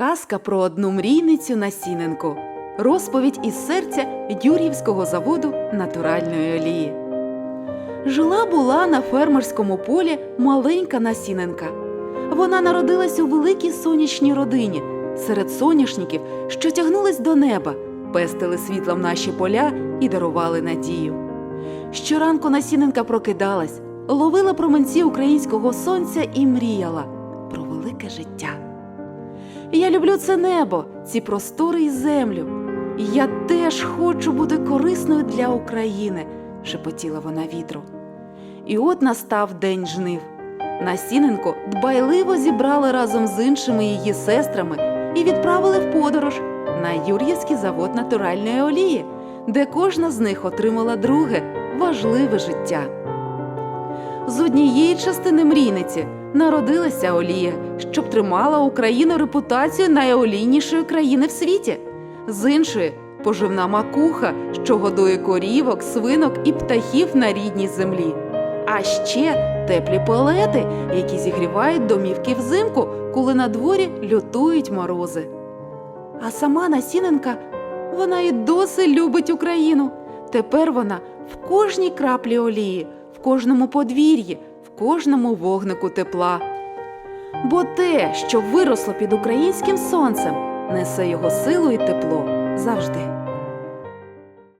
Казка про одну мрійницю Насіненко. Розповідь із серця Юр'ївського заводу натуральної олії. Жила була на фермерському полі маленька Насіненка. Вона народилась у великій сонячній родині, серед соняшників, що тягнулись до неба, пестили світлом наші поля і дарували надію. Щоранку Насіненка прокидалась, ловила променці українського сонця і мріяла про велике життя. Я люблю це небо, ці простори і землю. Я теж хочу бути корисною для України, шепотіла вона вітру. І от настав день жнив. Насіненко дбайливо зібрали разом з іншими її сестрами і відправили в подорож на Юр'ївський завод натуральної олії, де кожна з них отримала друге важливе життя. З однієї частини мрійниці народилася Олія, щоб тримала Україну репутацію найолійнішої країни в світі. З іншої поживна макуха, що годує корівок, свинок і птахів на рідній землі. А ще теплі палети, які зігрівають домівки взимку, коли на дворі лютують морози. А сама Насіненка, вона і досі любить Україну. Тепер вона в кожній краплі олії, кожному подвір'ї, в кожному вогнику тепла. Бо те, що виросло під українським сонцем, несе його силу і тепло завжди.